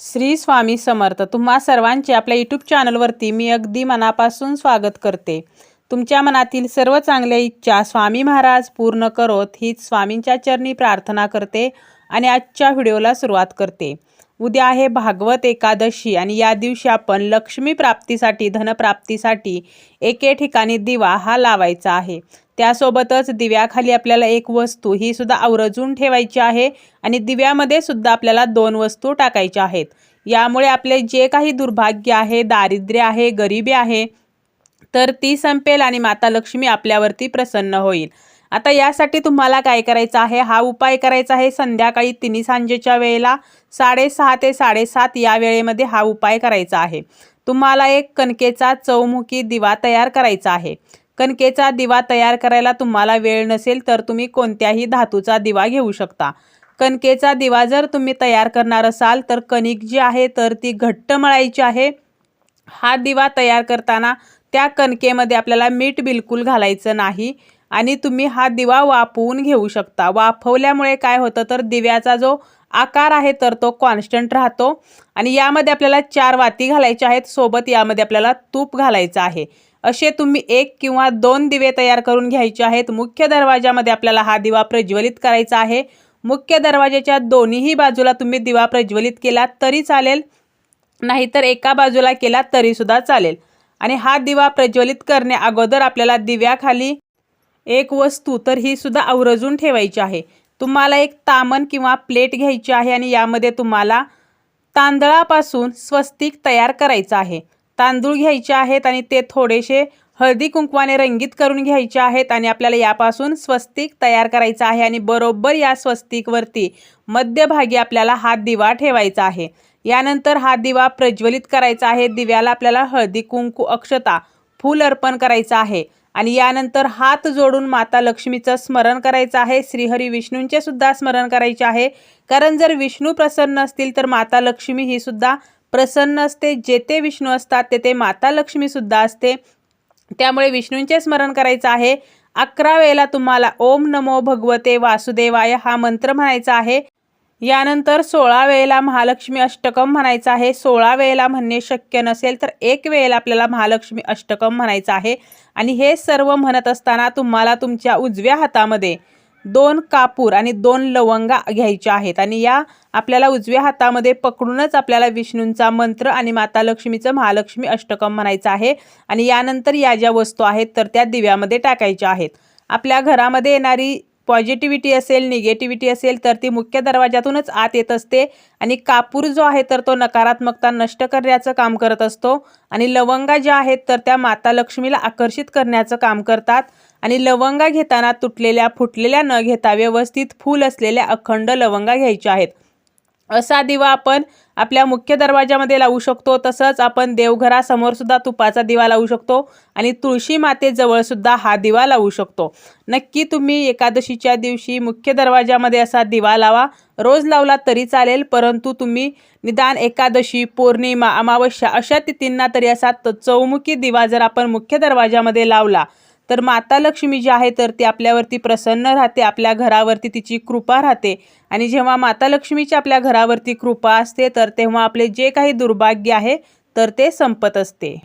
श्री स्वामी समर्थ तुम्हा सर्वांचे आपल्या यूट्यूब चॅनलवरती मी अगदी मनापासून स्वागत करते. तुमच्या मनातील सर्व चांगल्या इच्छा स्वामी महाराज पूर्ण करोत हीच स्वामींच्या चरणी प्रार्थना करते आणि आजच्या व्हिडिओला सुरुवात करते. उद्या आहे भागवत एकादशी आणि या दिवशी आपण लक्ष्मी प्राप्तीसाठी धनप्राप्तीसाठी एके ठिकाणी दिवा हा लावायचा आहे. त्यासोबतच दिव्याखाली आपल्याला एक वस्तू ही सुद्धा आवर्जून ठेवायची आहे आणि दिव्यामध्ये सुद्धा आपल्याला दोन वस्तू टाकायच्या आहेत. यामुळे आपले जे काही दुर्भाग्य आहे दारिद्र्य आहे गरिबी आहे तर ती संपेल आणि माता लक्ष्मी आपल्यावरती प्रसन्न होईल. आता यासाठी तुम्हाला काय करायचं आहे? हा उपाय करायचा आहे संध्याकाळी तिन्ही सांजेच्या वेळेला साडेसहा ते साडेसात या वेळेमध्ये हा उपाय करायचा आहे. तुम्हाला एक कणकेचा चौमुखी दिवा तयार करायचा आहे. कणकेचा दिवा तयार करायला तुम्हाला वेळ नसेल तर तुम्ही कोणत्याही धातूचा दिवा घेऊ शकता. कणकेचा दिवा जर तुम्ही तयार करणार असाल तर कणिक जी आहे तर ती घट्ट मळायची आहे. हा दिवा तयार करताना त्या कणकेमध्ये आपल्याला मीठ बिलकुल घालायचं नाही आणि तुम्ही हा दिवा वाफवून घेऊ शकता. वाफवल्यामुळे काय होतं तर दिव्याचा जो आकार आहे तर तो कॉन्स्टंट राहतो आणि यामध्ये आपल्याला चार वाती घालायच्या आहेत. सोबत यामध्ये आपल्याला तूप घालायचं आहे. असे तुम्ही एक किंवा दोन दिवे तयार करून घ्यायचे आहेत. मुख्य दरवाजामध्ये आपल्याला हा दिवा प्रज्वलित करायचा आहे. मुख्य दरवाजाच्या दोन्हीही बाजूला तुम्ही दिवा प्रज्वलित केला तरी चालेल. नाहीतर एका बाजूला केला तरीसुद्धा चालेल. आणि हा दिवा प्रज्वलित करणे अगोदर आपल्याला दिव्याखाली एक वस्तू तर ही सुद्धा आवरजून ठेवायची आहे. तुम्हाला एक तामन किंवा प्लेट घ्यायची आहे आणि यामध्ये तुम्हाला तांदळापासून स्वस्तिक तयार करायचं आहे. तांदूळ घ्यायचे आहेत आणि ते थोडेसे हळदी कुंकवाने रंगीत करून घ्यायचे आहेत आणि आपल्याला यापासून स्वस्तिक तयार करायचं आहे आणि बरोबर या स्वस्तिकवरती मध्यभागी आपल्याला हा दिवा ठेवायचा आहे. यानंतर हा दिवा प्रज्वलित करायचा आहे. दिव्याला आपल्याला हळदी कुंकू अक्षता फूल अर्पण करायचं आहे. आणि यानंतर हात जोडून माता लक्ष्मीचं स्मरण करायचं आहे. श्रीहरी विष्णूंचे सुद्धा स्मरण करायचे आहे. कारण जर विष्णू प्रसन्न असतील तर माता लक्ष्मी ही सुद्धा प्रसन्न असते जेथे विष्णू असतात तेथे माता लक्ष्मी सुद्धा असते. त्यामुळे विष्णूंचे स्मरण करायचं आहे. अकरा वेळेला तुम्हाला ओम नमो भगवते वासुदेवाय हा मंत्र म्हणायचा आहे. यानंतर सोळा वेळेला महालक्ष्मी अष्टकम म्हणायचं आहे. सोळा वेळेला म्हणणे शक्य नसेल तर एक वेळेला आपल्याला महालक्ष्मी अष्टकम म्हणायचं आहे. आणि हे सर्व म्हणत असताना तुम्हाला तुमच्या उजव्या हातामध्ये दोन कापूर आणि दोन लवंगा घ्यायच्या आहेत. आणि या आपल्याला उजव्या हातामध्ये पकडूनच आपल्याला विष्णूंचा मंत्र आणि माता लक्ष्मीचं महालक्ष्मी अष्टकम म्हणायचं आहे. आणि यानंतर या ज्या वस्तू आहेत तर त्या दिव्यामध्ये टाकायच्या आहेत. आपल्या घरामध्ये येणारी पॉझिटिव्हिटी असेल निगेटिव्हिटी असेल तर ती मुख्य दरवाजातूनच आत येत असते. आणि कापूर जो आहे तर तो नकारात्मकता नष्ट करण्याचं काम करत असतो. आणि लवंगा ज्या आहेत तर त्या माता लक्ष्मीला आकर्षित करण्याचं काम करतात. आणि लवंगा घेताना तुटलेल्या फुटलेल्या न घेता व्यवस्थित फूल असलेल्या अखंड लवंगा घ्यायच्या आहेत. असा दिवा आपण आपल्या मुख्य दरवाजामध्ये लावू शकतो. तसंच आपण देवघरासमोर सुद्धा तुपाचा दिवा लावू शकतो आणि तुळशी मातेजवळ सुद्धा हा दिवा लावू शकतो. नक्की तुम्ही एकादशीच्या दिवशी मुख्य दरवाजामध्ये असा दिवा लावा. रोज लावला तरी चालेल परंतु तुम्ही निदान एकादशी पौर्णिमा अमावस्या अशा तिथींना तरी असा चौमुखी दिवा जर आपण मुख्य दरवाजामध्ये लावला तर माता लक्ष्मी जी आहे तर ती आपल्यावरती प्रसन्न राहते आपल्या घरावरती तिची कृपा राहते. आणि जेव्हा माता लक्ष्मीची आपल्या घरावरती कृपा असते तर तेव्हा आपले जे काही दुर्भाग्य आहे तर ते संपत असते.